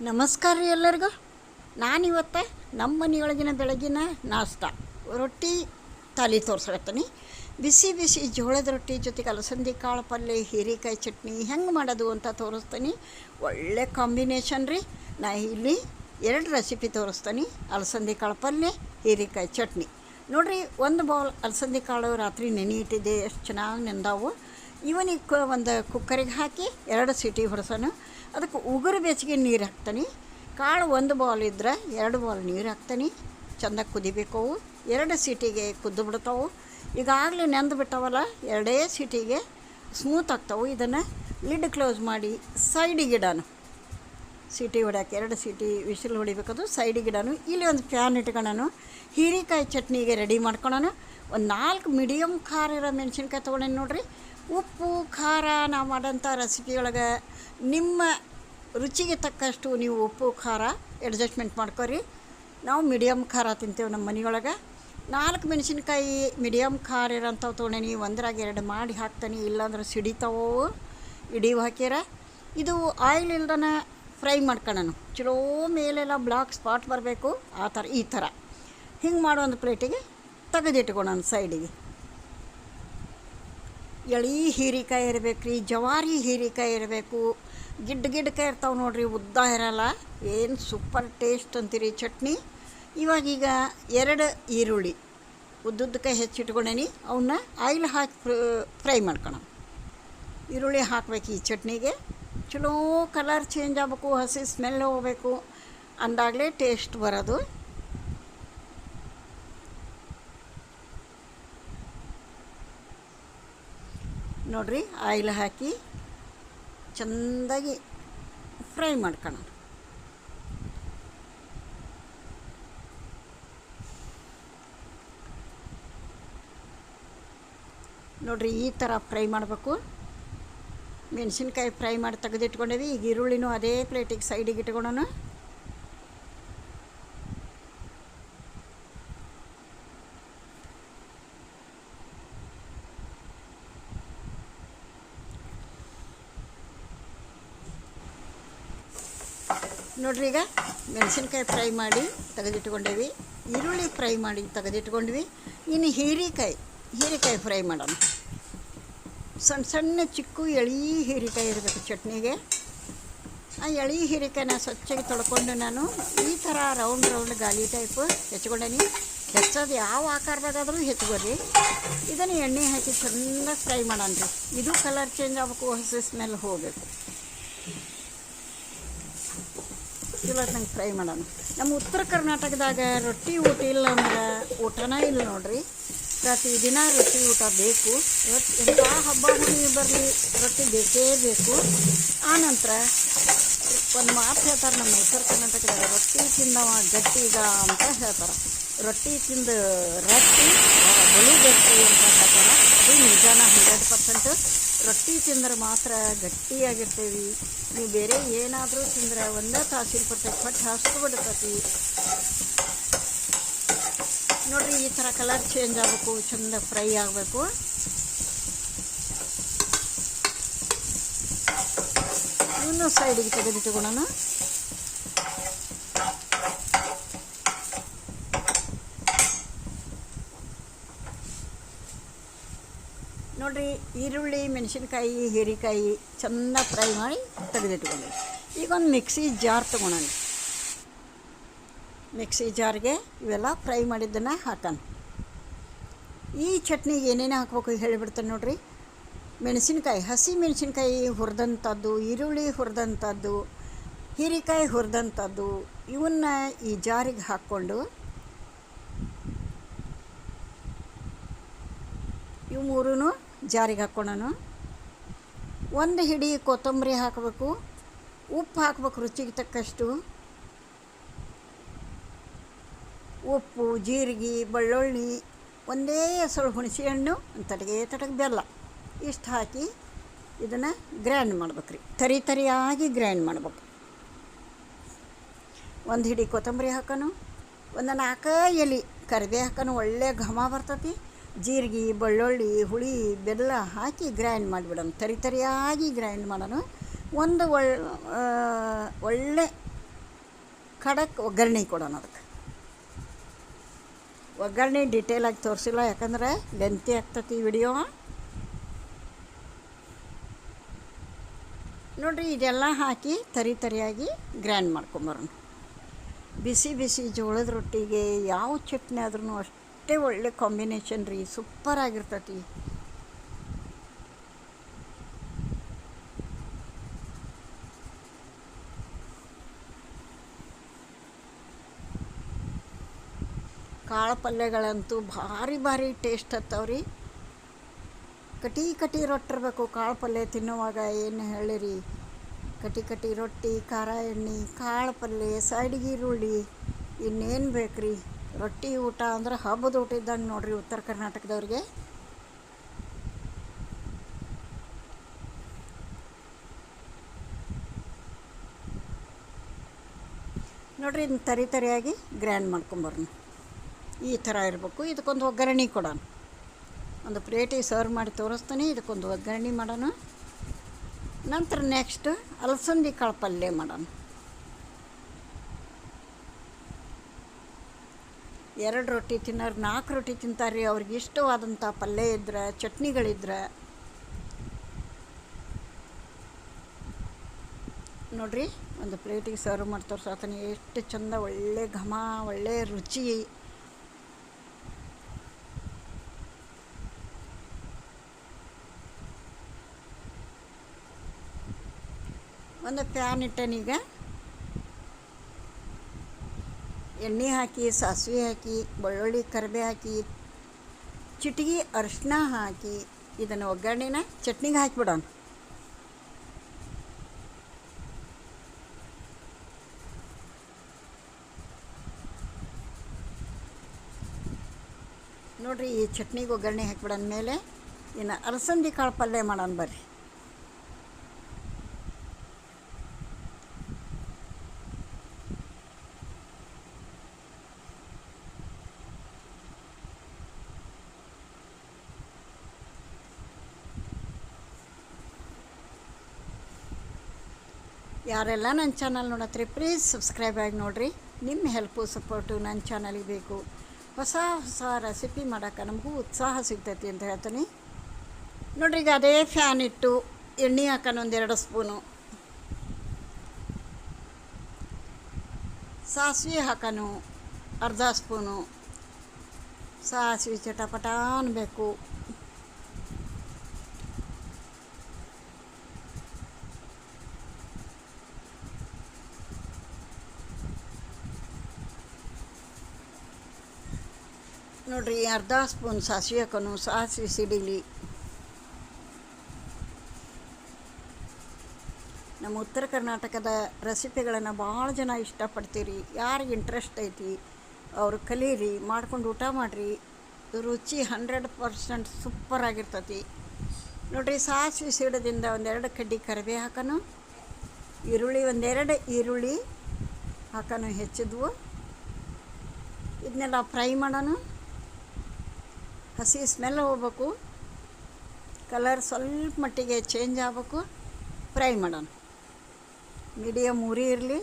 ನಮಸ್ಕಾರ ರೀ ಎಲ್ಲರಿಗೂ. ನಾನಿವತ್ತು ನಮ್ಮ ಮನೆಯೊಳಗಿನ ಬೆಳಗಿನ ನಾಷ್ಟ. ರೊಟ್ಟಿ ತಾಲಿ ತೋರಿಸ್ಲತ್ತೀನಿ ಬಿಸಿ ಬಿಸಿ ಜೋಳದ ರೊಟ್ಟಿ ಜೊತೆಗೆ ಅಲಸಂದಿ ಕಾಳು ಪಲ್ಯ ಹೀರೆಕಾಯಿ ಚಟ್ನಿ ಹೆಂಗೆ ಮಾಡೋದು ಅಂತ ತೋರಿಸ್ತೀನಿ. ಒಳ್ಳೆ ಕಾಂಬಿನೇಷನ್ ರೀ. ನಾ ಇಲ್ಲಿ ಎರಡು ರೆಸಿಪಿ ತೋರಿಸ್ತೀನಿ. ಅಲಸಂದಿ ಕಾಳು ಪಲ್ಯ ಹೀರೆಕಾಯಿ ಚಟ್ನಿ. ನೋಡಿರಿ, ಒಂದು ಬೌಲ್ ಅಲಸಂದಿ ಕಾಳು ರಾತ್ರಿ ನೆನೆ ಎಷ್ಟು ಚೆನ್ನಾಗಿ ನೆಂದಾವು. ಇವನಿಗೆ ಒಂದು ಕುಕ್ಕರಿಗೆ ಹಾಕಿ ಎರಡು ಸಿಟಿ ಹೊಡ್ಸೋಣ ಅದಕ್ಕೆ ಉಗುರು ಬೆಚ್ಚಗೆ ನೀರು ಹಾಕ್ತಾನೆ. ಕಾಳು ಒಂದು ಬಾಲ್ ಇದ್ರೆ ಎರಡು ಬಾಲ್ ನೀರು ಹಾಕ್ತಾನೆ. ಚೆಂದಾಗಿ ಕುದಿಬೇಕು ಅವು ಎರಡು ಸಿಟಿಗೆ ಕುದ್ದು ಬಿಡ್ತಾವೆ ಈಗಾಗಲೇ ನೆಂದು ಬಿಟ್ಟವಲ್ಲ, ಎರಡೇ ಸಿಟಿಗೆ ಸ್ಮೂತ್ ಆಗ್ತಾವೆ. ಇದನ್ನು ಲಿಡ್ ಕ್ಲೋಸ್ ಮಾಡಿ ಸೈಡಿಗೆ ಇಡಾನು ಸಿಟಿ ಹೊಡ್ಯಾಕೆ ಎರಡು ಸಿಟಿ ವಿಶಲ್ ಹೊಡಿಬೇಕದು ಸೈಡಿಗೆ ಇಡೋಣ ಇಲ್ಲಿ ಒಂದು ಪ್ಯಾನ್ ಇಟ್ಕೊಳ್ಳೋಣ ಹೀರೆಕಾಯಿ ಚಟ್ನಿಗೆ ರೆಡಿ ಮಾಡ್ಕೊಳ್ಳೋಣ ಒಂದು ನಾಲ್ಕು ಮೀಡಿಯಮ್ ಖಾರ ಇರೋ ಮೆಣಸಿನ್ಕಾಯಿ ತೊಗೊಂಡೇನು ನೋಡಿರಿ. ಉಪ್ಪು, ಖಾರ ನಾವು ಮಾಡೋಂಥ ರೆಸಿಪಿಯೊಳಗೆ ನಿಮ್ಮ ರುಚಿಗೆ ತಕ್ಕಷ್ಟು ನೀವು ಉಪ್ಪು, ಖಾರ ಅಡ್ಜಸ್ಟ್ಮೆಂಟ್ ಮಾಡ್ಕೊರಿ. ನಾವು ಮೀಡಿಯಮ್ ಖಾರ ತಿಂತೇವೆ ನಮ್ಮ ಮನೆಯೊಳಗೆ ನಾಲ್ಕು ಮೆಣಸಿನ್ಕಾಯಿ ಮೀಡಿಯಮ್ ಖಾರ ಇರೋಂಥವು ತೊಗೊಂಡೇನಿ. ಒಂದ್ರಾಗ ಎರಡು ಮಾಡಿ ಹಾಕ್ತಾನೆ. ಇಲ್ಲಾಂದ್ರೆ ಸಿಡಿತಾವು. ಇಡೀವು ಹಾಕ್ಯಾರ. ಇದು ಆಯಿಲ್ ಇಲ್ದನ ಫ್ರೈ ಮಾಡ್ಕೊಳ್ಳೋಣ ಚಲೋ ಮೇಲೆಲ್ಲ ಬ್ಲಾಕ್ ಸ್ಪಾಟ್ ಬರಬೇಕು. ಆ ಥರ, ಈ ಥರ. ಹಿಂಗೆ ಮಾಡೋ ಒಂದು ಪ್ಲೇಟಿಗೆ ತೆಗೆದಿಟ್ಕೊಳ್ಳೋಣ ಸೈಡಿಗೆ. ಎಳಿ ಹೀರಿಕಾಯಿ ಇರಬೇಕು ರೀ ಜವಾರಿ ಹೀರಿಕಾಯಿ ಇರಬೇಕು. ಗಿಡ್ಡ ಗಿಡ್ಡಕಾಯಿ ಇರ್ತಾವೆ ನೋಡ್ರಿ, ಉದ್ದ ಇರಲ್ಲ. ಏನು ಸೂಪರ್ ಟೇಸ್ಟ್ ಅಂತೀರಿ ಚಟ್ನಿ. ಇವಾಗೀಗ ಎರಡು ಈರುಳ್ಳಿ ಉದ್ದುದ್ದಕಾಯಿ ಹೆಚ್ಚಿಟ್ಕೊಂಡೇನಿ ಅವನ್ನ ಆಯಿಲ್ ಹಾಕಿ ಫ್ರೈ ಮಾಡ್ಕೊಳ ಈರುಳ್ಳಿ ಹಾಕ್ಬೇಕು ಈ ಚಟ್ನಿಗೆ. ಚಲೋ ಕಲರ್ ಚೇಂಜ್ ಆಗಬೇಕು, ಹಸಿ ಸ್ಮೆಲ್ ಹೋಗಬೇಕು. ಅಂದಾಗಲೇ ಟೇಸ್ಟ್ ಬರೋದು. ನೋಡ್ರಿ, ಆಯಿಲ್ ಹಾಕಿ ಚೆಂದಾಗಿ ಫ್ರೈ ಮಾಡ್ಕೊಳ್ಳೋಣ ನೋಡ್ರಿ, ಈ ಥರ ಫ್ರೈ ಮಾಡಬೇಕು. ಮೆಣಸಿನ್ಕಾಯಿ ಫ್ರೈ ಮಾಡಿ ತೆಗೆದಿಟ್ಕೊಂಡೇವಿ. ಈಗ ಈರುಳ್ಳಿನೂ ಅದೇ ಪ್ಲೇಟಿಗೆ ಸೈಡಿಗೆ ಇಟ್ಕೊಳ್ಳೋಣ ನೋಡ್ರಿ ಈಗ ಮೆಣಸಿನ್ಕಾಯಿ ಫ್ರೈ ಮಾಡಿ ತೆಗೆದಿಟ್ಕೊಂಡೇವಿ. ಈರುಳ್ಳಿ ಫ್ರೈ ಮಾಡಿ ತೆಗೆದಿಟ್ಕೊಂಡ್ವಿ. ಇನ್ನು ಹೀರೆಕಾಯಿ ಹೀರೆಕಾಯಿ ಫ್ರೈ ಮಾಡೋಣ. ಸಣ್ಣ ಸಣ್ಣ ಚಿಕ್ಕು ಎಳಿ ಹೀರೆಕಾಯಿ ಇರಬೇಕು ಚಟ್ನಿಗೆ. ಆ ಎಳಿ ಹೀರೆಕಾಯಿನ ಸ್ವಚ್ಛಗೆ ತೊಳ್ಕೊಂಡು ನಾನು ಈ ಥರ ರೌಂಡ್ ರೌಂಡ್ ಗಾಲಿ ಟೈಪ್ ಹೆಚ್ಕೊಂಡೇನಿ. ಹೆಚ್ಚೋದು ಯಾವ ಆಕಾರದಾಗಾದರೂ ಹೆಚ್ಕೊಳ್ರಿ. ಇದನ್ನು ಎಣ್ಣೆ ಹಾಕಿ ಚೆನ್ನಾಗಿ ಫ್ರೈ ಮಾಡೋಣ ರೀ. ಇದು ಕಲರ್ ಚೇಂಜ್ ಆಗಬೇಕು, ಹಸಿ ಸ್ಮೆಲ್ ಹೋಗಬೇಕು ಚಲೋ ನಂಗೆ ಫ್ರೈ ಮಾಡೋಣ. ನಮ್ಮ ಉತ್ತರ ಕರ್ನಾಟಕದಾಗ ರೊಟ್ಟಿ ಊಟ ಇಲ್ಲ ಅಂದ್ರೆ ಊಟನೇ ಇಲ್ಲ ನೋಡ್ರಿ. ಪ್ರತಿದಿನ ರೊಟ್ಟಿ ಊಟ ಬೇಕು. ರೊಟ್ಟಿ ಎಂಥ ಹಬ್ಬ ಹುಣ್ಣಿಮೆ ಬರಲಿ, ರೊಟ್ಟಿ ಬೇಕೇ ಬೇಕು. ಆನಂತರ ಒಂದು ಮಾತು ಹೇಳ್ತಾರೆ ನಮ್ಮ ಉತ್ತರ ಕರ್ನಾಟಕದಾಗ, ರೊಟ್ಟಿ ತಿಂದವ ಗಟ್ಟಿಗ ಅಂತ ಹೇಳ್ತಾರೆ. ರೊಟ್ಟಿ ತಿಂದು ರೊಟ್ಟಿ ಬಲು ಗಟ್ಟಿ ಅಂತ ಹೇಳ್ತಾರೆ. ಅದು ನಿಜಾನ ಹಂಡ್ರೆಡ್ ಪರ್ಸೆಂಟ್ ರೊಟ್ಟಿ ತಿಂದ್ರೆ ಮಾತ್ರ ಗಟ್ಟಿಯಾಗಿರ್ತೇವೆ. ನೀವು ಬೇರೆ ಏನಾದರೂ ತಿಂದ್ರೆ ಒಂದೇ ತಾಸಿನ ಪಟ್ಟೆ ಪಟ್ಟು ನೋಡಿ ಈ ಥರ ಕಲರ್ ಚೇಂಜ್ ಆಗಬೇಕು, ಚಂದ ಫ್ರೈ ಆಗಬೇಕು. ಇನ್ನೂ ಸೈಡಿಗೆ ತೆಗೆದಿಟ್ಟುಕೊಳ್ಳೋಣ. ನೋಡ್ರಿ, ಈರುಳ್ಳಿ, ಮೆಣಸಿನ್ಕಾಯಿ, ಹೀರೆಕಾಯಿ ಚೆಂದ ಫ್ರೈ ಮಾಡಿ ತೆಗೆದಿಟ್ಕೊಳ್ಳಿ. ಈಗ ಒಂದು ಮಿಕ್ಸಿ ಜಾರ್ ತೊಗೊಳೋಣ. ಮಿಕ್ಸಿ ಜಾರ್ಗೆ ಇವೆಲ್ಲ ಫ್ರೈ ಮಾಡಿದ್ದನ್ನು ಹಾಕೋಣ. ಈ ಚಟ್ನಿಗೆ ಏನೇನು ಹಾಕ್ಬೇಕು ಹೇಳಿಬಿಡ್ತೇನೆ ನೋಡ್ರಿ. ಮೆಣಸಿನ್ಕಾಯಿ, ಹಸಿ ಮೆಣಸಿನ್ಕಾಯಿ ಹುರಿದಂಥದ್ದು ಈರುಳ್ಳಿ ಹುರಿದಂಥದ್ದು ಹೀರೆಕಾಯಿ ಹುರಿದಂಥದ್ದು ಇವನ್ನ ಈ ಜಾರಿಗೆ ಹಾಕ್ಕೊಂಡು ಇವು ಮೂರೂ ಜಾರಿಗೆ ಹಾಕ್ಕೊಳ್ಳೋಣ ಒಂದು ಹಿಡಿ ಕೊತ್ತಂಬರಿ ಹಾಕಬೇಕು, ಉಪ್ಪು ಹಾಕ್ಬೇಕು ರುಚಿಗೆ ತಕ್ಕಷ್ಟು. ಉಪ್ಪು, ಜೀರಿಗೆ, ಬೆಳ್ಳುಳ್ಳಿ, ಒಂದೇ ಹೆಸರು ಹುಣಸೆ ಹಣ್ಣು ತಟಗೆ ಬೆಲ್ಲ. ಇಷ್ಟು ಹಾಕಿ ಇದನ್ನು ಗ್ರ್ಯಾಂಡ್ ಮಾಡ್ಬೇಕು ರೀ ತರಿ ತರಿಯಾಗಿ ಗ್ರ್ಯಾಂಡ್ ಮಾಡ್ಬೇಕು. ಒಂದು ಹಿಡಿ ಕೊತ್ತಂಬರಿ ಹಾಕೋಣ. ಒಂದು ನಾಲ್ಕು ಎಲೆ ಕರಿಬೇ ಹಾಕೋನು ಒಳ್ಳೆ ಘಮ ಬರ್ತತಿ. ಜೀರಿಗೆ, ಬೆಳ್ಳುಳ್ಳಿ, ಹುಳಿ, ಬೆಲ್ಲ ಹಾಕಿ ಗ್ರೈಂಡ್ ಮಾಡಿಬಿಡೋಣ. ತರಿ ತರಿಯಾಗಿ ಗ್ರೈಂಡ್ ಮಾಡೋಣ. ಒಂದು ಒಳ್ಳೆ ಒಳ್ಳೆ ಖಡಕ್ ಒಗ್ಗರಣೆ ಕೊಡೋಣ ಅದಕ್ಕೆ. ಒಗ್ಗರಣೆ ಡಿಟೇಲಾಗಿ ತೋರಿಸಿಲ್ಲ, ಯಾಕಂದ್ರೆ ಲೆಂತಿ ಆಗ್ತತಿ ವಿಡಿಯೋ ನೋಡಿರಿ, ಇದೆಲ್ಲ ಹಾಕಿ ತರಿ ತರಿಯಾಗಿ ಗ್ರ್ಯಾಂಡ್ ಮಾಡ್ಕೊಂಬರೋಣ ಬಿಸಿ ಬಿಸಿ ಜೋಳದ ರೊಟ್ಟಿಗೆ ಯಾವ ಚಟ್ನಿ ಆದ್ರೂ ಅಷ್ಟೇ ಒಳ್ಳೆ ಕಾಂಬಿನೇಷನ್ ರೀ ಸೂಪರ್ ಆಗಿರ್ತತಿ. ಕಾಳು ಪಲ್ಯಗಳಂತೂ ಭಾರಿ ಭಾರಿ ಟೇಸ್ಟ್ ಹತ್ತವ್ರಿ ಕಟಿ ಕಟಿ ರೊಟ್ಟಿ ಇರಬೇಕು ಕಾಳು ಪಲ್ಯ ತಿನ್ನುವಾಗ ಏನು ಹೇಳಿರಿ? ಕಟಿ ಕಟಿ ರೊಟ್ಟಿ, ಖಾರ ಎಣ್ಣೆ ಕಾಳು ಪಲ್ಯ ಸೈಡ್ಗೆ ಈರುಳ್ಳಿ, ಇನ್ನೇನು ಬೇಕ್ರಿ? ರೊಟ್ಟಿ ಊಟ ಅಂದ್ರೆ ಹಬ್ಬದ ಊಟ ಇದ್ದಂಗೆ ನೋಡ್ರಿ ಉತ್ತರ ಕರ್ನಾಟಕದವ್ರಿಗೆ. ನೋಡ್ರಿ ಇದನ್ನ ತರಿ ತರಿಯಾಗಿ ಗ್ರ್ಯಾಂಡ್ ಮಾಡ್ಕೊಂಬರೋಣ ಈ ಥರ ಇರಬೇಕು. ಇದಕ್ಕೊಂದು ಒಗ್ಗರಣೆ ಕೊಡೋಣ. ಒಂದು ಪ್ಲೇಟಿಗೆ ಸರ್ವ್ ಮಾಡಿ ತೋರಿಸ್ತೀನಿ. ಇದಕ್ಕೊಂದು ಒಗ್ಗರಣೆ ಮಾಡೋಣ. ನಂತರ ನೆಕ್ಸ್ಟ್ ಅಲಸಂದಿ ಕಾಳು ಪಲ್ಯ ಮಾಡೋಣ. ಎರಡು ರೊಟ್ಟಿ ತಿನ್ನೋರು, ನಾಲ್ಕು ರೊಟ್ಟಿ ತಿಂತಾರೆ ರೀ. ಅವ್ರಿಗೆ ಇಷ್ಟವಾದಂಥ ಪಲ್ಯ ಇದ್ರೆ, ಚಟ್ನಿಗಳಿದ್ರೆ. ನೋಡ್ರಿ, ಒಂದು ಪ್ಲೇಟಿಗೆ ಸರ್ವ್ ಮಾಡ್ತಾರೆ ಸಾತನ. ಎಷ್ಟು ಚಂದ, ಒಳ್ಳೆ ಘಮ, ಒಳ್ಳೆ ರುಚಿ. ಒಂದು ಪ್ಯಾನ್ ಇಟ್ಟನೀಗ. ಎಣ್ಣೆ ಹಾಕಿ, ಸಾಸಿವೆ ಹಾಕಿ, ಬೆಳ್ಳುಳ್ಳಿ ಕರಿಬೆ ಹಾಕಿ, ಚಿಟಿಗೆ ಅರಿಶಿನ ಹಾಕಿ, ಇದನ್ನು ಒಗ್ಗರಣೆನ ಚಟ್ನಿಗೆ ಹಾಕಿಬಿಡೋಣ. ನೋಡ್ರಿ, ಈ ಚಟ್ನಿಗೆ ಒಗ್ಗರಣೆ ಹಾಕಿಬಿಡೋಣ ಮೇಲೆ ಇನ್ನು ಅಲಸಂದಿ ಕಾಳು ಪಲ್ಯ ಮಾಡೋಣ ಬರ್ರಿ. ಯಾರೆಲ್ಲ ನನ್ನ ಚಾನಲ್ ನೋಡತ್ರಿ ಪ್ಲೀಸ್ ಸಬ್ಸ್ಕ್ರೈಬ್ ಆಗಿ ನೋಡಿರಿ. ನಿಮ್ಮ ಹೆಲ್ಪು ಸಪೋರ್ಟು ನನ್ನ ಚಾನಲಿಗೆ ಬೇಕು. ಹೊಸ ಹೊಸ ರೆಸಿಪಿ ಮಾಡೋಕೆ ನಮಗೂ ಉತ್ಸಾಹ ಸಿಗ್ತೈತಿ ಅಂತ ಹೇಳ್ತೀನಿ. ನೋಡ್ರಿ ಈಗ ಅದೇ ಫ್ಯಾನ್ ಇಟ್ಟು ಎಣ್ಣೆ ಹಾಕೋಣ ಒಂದೆರಡು ಸ್ಪೂನು ಸಾಸಿವೆ ಹಾಕೋಣ ಅರ್ಧ ಸ್ಪೂನು ಸಾಸಿವೆ ಚಟಪಟ ಅನ್ಬೇಕು ನೋಡ್ರಿ ಅರ್ಧ ಸ್ಪೂನ್ ಸಾಸಿವೆ ಹಾಕೋನು ಸಾಸಿವೆ ಸಿಡಿಲಿ. ನಮ್ಮ ಉತ್ತರ ಕರ್ನಾಟಕದ ರೆಸಿಪಿಗಳನ್ನು ಭಾಳ ಜನ ಇಷ್ಟಪಡ್ತೀರಿ. ಯಾರಿಗೆ ಇಂಟ್ರೆಸ್ಟ್ ಐತಿ, ಅವರು ಕಲೀರಿ, ಮಾಡ್ಕೊಂಡು ಊಟ ಮಾಡಿರಿ. ರುಚಿ ಹಂಡ್ರೆಡ್ ಪರ್ಸೆಂಟ್ ಸೂಪರ್ ಆಗಿರ್ತತಿ. ನೋಡ್ರಿ, ಸಾಸಿವೆ ಸಿಡದಿಂದ ಒಂದೆರಡು ಕಡ್ಡಿ ಕರಿಬೇ ಹಾಕೋನು ಈರುಳ್ಳಿ ಒಂದೆರಡು ಈರುಳ್ಳಿ ಹಾಕೋನು ಹೆಚ್ಚಿದ್ವು. ಇದನ್ನೆಲ್ಲ ಫ್ರೈ ಮಾಡೋಣ. ಹಸಿ ಸ್ಮೆಲ್ ಹೋಗ್ಬೇಕು. ಕಲರ್ ಸ್ವಲ್ಪ ಮಟ್ಟಿಗೆ ಚೇಂಜ್ ಆಗಬೇಕು. ಫ್ರೈ ಮಾಡೋಣ. ಮೀಡಿಯಮ್ ಉರಿ ಇರಲಿ.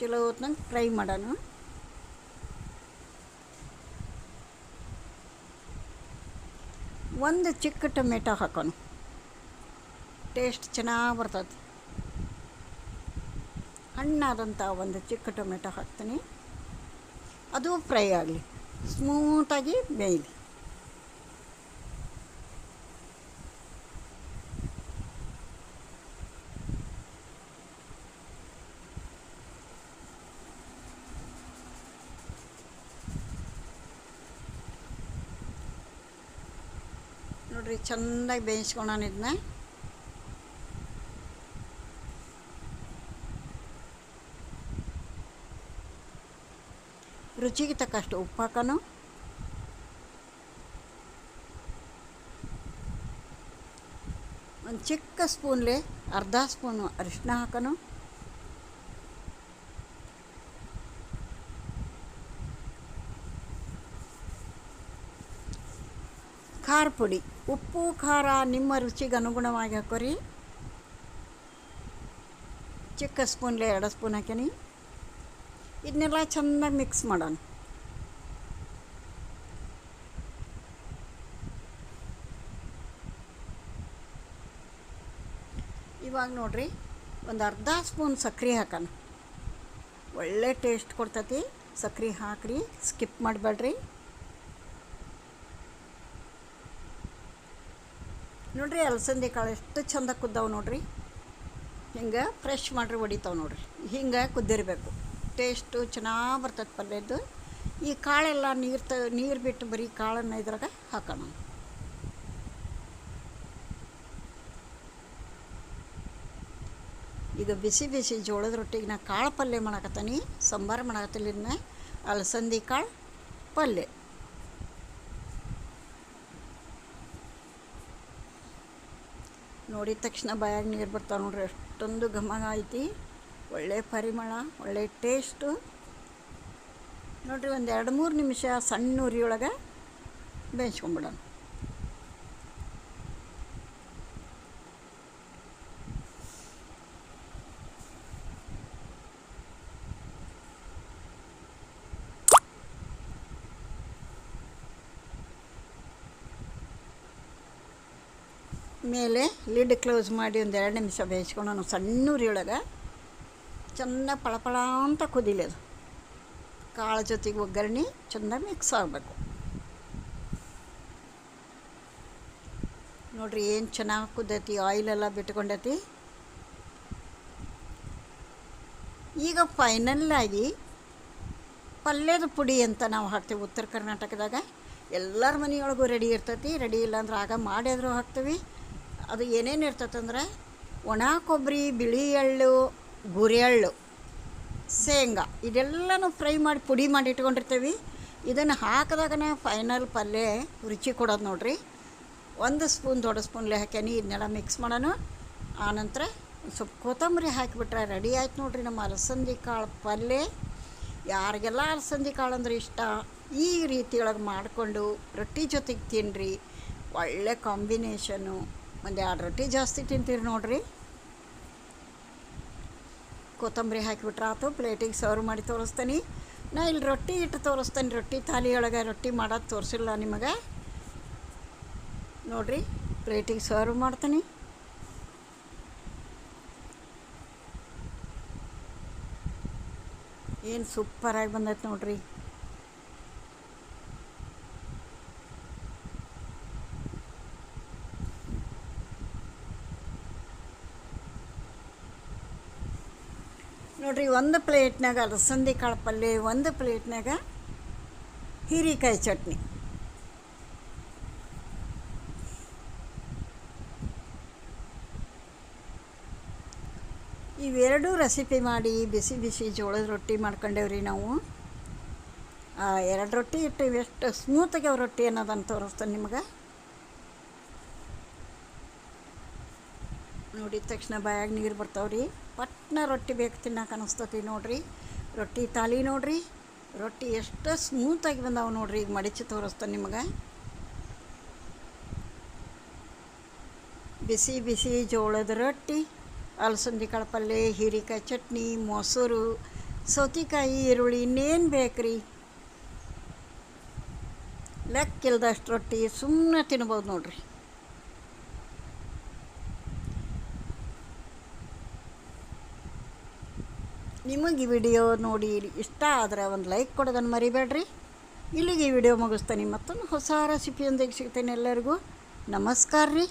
ಚಲೋ ಹೊತ್ನಂಗೆ ಫ್ರೈ ಮಾಡೋಣ. ಒಂದು ಚಿಕ್ಕ ಟೊಮೆಟೊ ಹಾಕೋಣ. ಟೇಸ್ಟ್ ಚೆನ್ನಾಗಿ ಬರ್ತದೆ. ಹಣ್ಣಾದಂಥ ಒಂದು ಚಿಕ್ಕ ಟೊಮೆಟೊ ಹಾಕ್ತೀನಿ. ಅದು ಫ್ರೈ ಆಗಲಿ. ಸ್ಮೂತಾಗಿ ಬೇಯಲಿ. ನೋಡ್ರಿ ಚೆಂದಾಗಿ ಬೇಯಿಸ್ಕೊಳೋಣ ಇದನ್ನ ರುಚಿಗೆ ತಕ್ಕಷ್ಟು ಉಪ್ಪು ಹಾಕೋನು ಒಂದು ಚಿಕ್ಕ ಸ್ಪೂನ್ಲೆ ಅರ್ಧ ಸ್ಪೂನು ಅರಿಶಿನ ಹಾಕೋನು ಖಾರ ಪುಡಿ ಉಪ್ಪು ಖಾರ ನಿಮ್ಮ ರುಚಿಗೆ ಅನುಗುಣವಾಗಿ ಹಾಕೋರಿ ಚಿಕ್ಕ ಸ್ಪೂನ್ಲೆ ಎರಡು ಸ್ಪೂನ್ ಹಾಕ್ಯಾನಿ ಇದನ್ನೆಲ್ಲ ಚೆನ್ನಾಗಿ ಮಿಕ್ಸ್ ಮಾಡೋಣ ಇವಾಗ ನೋಡ್ರಿ, ಒಂದು ಅರ್ಧ ಸ್ಪೂನ್ ಸಕ್ಕರೆ ಹಾಕೋಣ. ಒಳ್ಳೆ ಟೇಸ್ಟ್ ಕೊಡ್ತತಿ. ಸಕ್ಕರೆ ಹಾಕ್ರಿ ಸ್ಕಿಪ್ ಮಾಡಬೇಡ್ರಿ. ನೋಡ್ರಿ ಅಲಸಂದಿ ಕಾಳು ಎಷ್ಟು ಚಂದ ಕುದ್ದಾವೆ ನೋಡ್ರಿ. ಹಿಂಗೆ ಫ್ರೆಶ್ ಮಾಡಿರಿ ಹೊಡಿತಾವೆ ನೋಡ್ರಿ. ಹಿಂಗೆ ಕುದ್ದಿರಬೇಕು. ಟೇಸ್ಟು ಚೆನ್ನಾಗಿ ಬರ್ತದೆ ಪಲ್ಯದ್ದು. ಈ ಕಾಳೆಲ್ಲ ನೀರು ತ, ನೀರು ಬಿಟ್ಟು ಬರೀ ಕಾಳನ್ನು ಇದ್ರಾಗ ಹಾಕೋಣ. ಈಗ ಬಿಸಿ ಬಿಸಿ ಜೋಳದ ರೊಟ್ಟಿಗೆ ನಾ ಕಾಳು ಪಲ್ಯ ಮಾಡಕತ್ತೀನಿ, ಸಾಂಬಾರು ಮಾಡಕತ್ತಿಲ್ಲ ಅಲಸಂದಿ ಕಾಳು ಪಲ್ಯ. ನೋಡಿದ ತಕ್ಷಣ ಬಾಯಾಗ ನೀರು ಬರ್ತಾವೆ ನೋಡ್ರಿ, ಅಷ್ಟೊಂದು ಘಮ ಐತಿ, ಒಳ್ಳೆ ಪರಿಮಳ, ಒಳ್ಳೆ ಟೇಸ್ಟು ನೋಡಿರಿ ಒಂದು ಎರಡು ಮೂರು ನಿಮಿಷ ಸಣ್ಣ ಉರಿಯೊಳಗೆ ಬೇಯಿಸ್ಕೊಂಬಿಡೋಣ. ಮೇಲೆ ಲಿಡ್ ಕ್ಲೋಸ್ ಮಾಡಿ ಒಂದು ಎರಡು ನಿಮಿಷ ಬೇಯಿಸ್ಕೊಂಡು ಸಣ್ಣ ಉರಿಯೊಳಗೆ ಚೆನ್ನಾಗಿ ಪಳಪಳ ಅಂತ ಕುದಿಲಿ ಅದು. ಕಾಳು ಜೊತೆಗೆ ಒಗ್ಗರಣೆ ಚೆಂದ ಮಿಕ್ಸ್ ಆಗಬೇಕು. ನೋಡ್ರಿ ಏನು ಚೆನ್ನಾಗಿ ಕುದ್ದೈತಿ ಆಯಿಲೆಲ್ಲ ಬಿಟ್ಕೊಂಡೈತಿ. ಈಗ ಫೈನಲ್ಲಾಗಿ ಪಲ್ಯದ ಪುಡಿ ಅಂತ ನಾವು ಹಾಕ್ತೀವಿ ಉತ್ತರ ಕರ್ನಾಟಕದಾಗ. ಎಲ್ಲರ ಮನೆಯೊಳಗೂ ರೆಡಿ ಇರ್ತೈತಿ. ರೆಡಿ ಇಲ್ಲಾಂದ್ರೆ ಆಗ ಮಾಡಿದ್ರು ಹಾಕ್ತೀವಿ. ಅದು ಏನೇನು ಇರ್ತೈತಂದ್ರೆ, ಒಣ, ಕೊಬ್ಬರಿ, ಬಿಳಿ ಎಳ್ಳು, ಗುರಿ ಎಳ್ಳು, ಶೇಂಗಾ, ಇದೆಲ್ಲನೂ ಫ್ರೈ ಮಾಡಿ ಪುಡಿ ಮಾಡಿ ಇಟ್ಕೊಂಡಿರ್ತೀವಿ. ಇದನ್ನು ಹಾಕಿದಾಗನೇ ಫೈನಲ್ ಪಲ್ಯ ರುಚಿ ಕೊಡೋದು ನೋಡ್ರಿ. ಒಂದು ಸ್ಪೂನ್ ದೊಡ್ಡ ಸ್ಪೂನ್ಲೆ ಹಾಕ್ಯಾನಿ ಇದನ್ನೆಲ್ಲ ಮಿಕ್ಸ್ ಮಾಡೋಣ. ಆನಂತರ ಸ್ವಲ್ಪ ಕೊತ್ತಂಬರಿ ಹಾಕಿಬಿಟ್ರೆ ರೆಡಿ ಆಯ್ತು ನೋಡ್ರಿ ನಮ್ಮ ಅಲಸಂದಿ ಕಾಳು ಪಲ್ಯ. ಯಾರಿಗೆಲ್ಲ ಅಲಸಂದಿ ಕಾಳು ಅಂದ್ರೆ ಇಷ್ಟ, ಈ ರೀತಿಯೊಳಗೆ ಮಾಡಿಕೊಂಡು ರೊಟ್ಟಿ ಜೊತೆಗೆ ತಿನ್ನಿರಿ ಒಳ್ಳೆ ಕಾಂಬಿನೇಷನು ಒಂದು ಎರಡು ರೊಟ್ಟಿ ಜಾಸ್ತಿ ತಿಂತೀರಿ ನೋಡ್ರಿ. ಕೊತ್ತಂಬರಿ ಹಾಕಿಬಿಟ್ರೆ ಆತು, ಪ್ಲೇಟಿಗೆ ಸರ್ವ್ ಮಾಡಿ ತೋರಿಸ್ತೀನಿ. ನಾ ಇಲ್ಲಿ ರೊಟ್ಟಿ ಇಟ್ಟು ತೋರಿಸ್ತೇನೆ, ರೊಟ್ಟಿ ಒಳಗೆ ರೊಟ್ಟಿ ಮಾಡೋದು ತೋರಿಸಿಲ್ಲ ನಿಮಗೆ. ನೋಡ್ರಿ, ಪ್ಲೇಟಿಗೆ ಸರ್ವ್ ಮಾಡ್ತೀನಿ. ಏನು ಸೂಪರಾಗಿ ಬಂದೈತೆ ನೋಡ್ರಿ. ನೋಡ್ರಿ, ಒಂದು ಪ್ಲೇಟ್ನಾಗ ಅಲಸಂದಿ ಕಾಳು ಪಲ್ಯ ಒಂದು ಪ್ಲೇಟ್ನಾಗ ಹೀರೆಕಾಯಿ ಚಟ್ನಿ. ಇವೆರಡೂ ರೆಸಿಪಿ ಮಾಡಿ ಬಿಸಿ ಬಿಸಿ ಜೋಳದ ರೊಟ್ಟಿ ಮಾಡ್ಕೊಂಡೇವ್ರಿ ನಾವು. ಎರಡು ರೊಟ್ಟಿ ಇಟ್ಟು ಎಷ್ಟು ಸ್ಮೂತಾಗಿ ಅವ್ರ ರೊಟ್ಟಿ ಅನ್ನೋದನ್ನು ತೋರಿಸ್ತೇನೆ ನಿಮಗೆ. ನೋಡಿದ ತಕ್ಷಣ ಬಾಯಾಗ ನೀರು ಬರ್ತಾವ್ರಿ ಪಟ್ನ ರೊಟ್ಟಿ ಬೇಕು ತಿನ್ನಕ್ಕೆ ಅನಿಸ್ತತಿ ನೋಡ್ರಿ. ರೊಟ್ಟಿ ತಾಲಿ ನೋಡ್ರಿ. ರೊಟ್ಟಿ ಎಷ್ಟು ಸ್ಮೂತಾಗಿ ಬಂದಾವೆ ನೋಡ್ರಿ. ಈಗ ಮಡಿಚಿ ತೋರಿಸ್ತಾನೆ ನಿಮಗೆ. ಬಿಸಿ ಬಿಸಿ ಜೋಳದ ರೊಟ್ಟಿ, ಅಲಸಂದಿ ಕಾಳು ಪಲ್ಯ ಹೀರಿಕಾಯಿ ಚಟ್ನಿ, ಮೊಸರು, ಸೌತೆಕಾಯಿ, ಈರುಳ್ಳಿ ಇನ್ನೇನು ಬೇಕ್ರಿ? ಲೆಕ್ಕಿಲ್ದಷ್ಟು ರೊಟ್ಟಿ ಸುಮ್ಮನೆ ತಿನ್ಬೋದು ನೋಡ್ರಿ. ನಿಮಗೆ ಈ ವಿಡಿಯೋ ನೋಡಿ ಇಷ್ಟ ಆದರೆ ಒಂದು ಲೈಕ್ ಕೊಡೋದನ್ನು ಮರಿಬೇಡ್ರಿ. ಇಲ್ಲಿಗೆ ಈ ವಿಡಿಯೋ ಮುಗಿಸ್ತೀನಿ ಮತ್ತೊಂದು ಹೊಸ ರೆಸಿಪಿಯೊಂದಿಗೆ ಸಿಗ್ತೇನೆ ಎಲ್ಲರಿಗೂ. ನಮಸ್ಕಾರ ರೀ.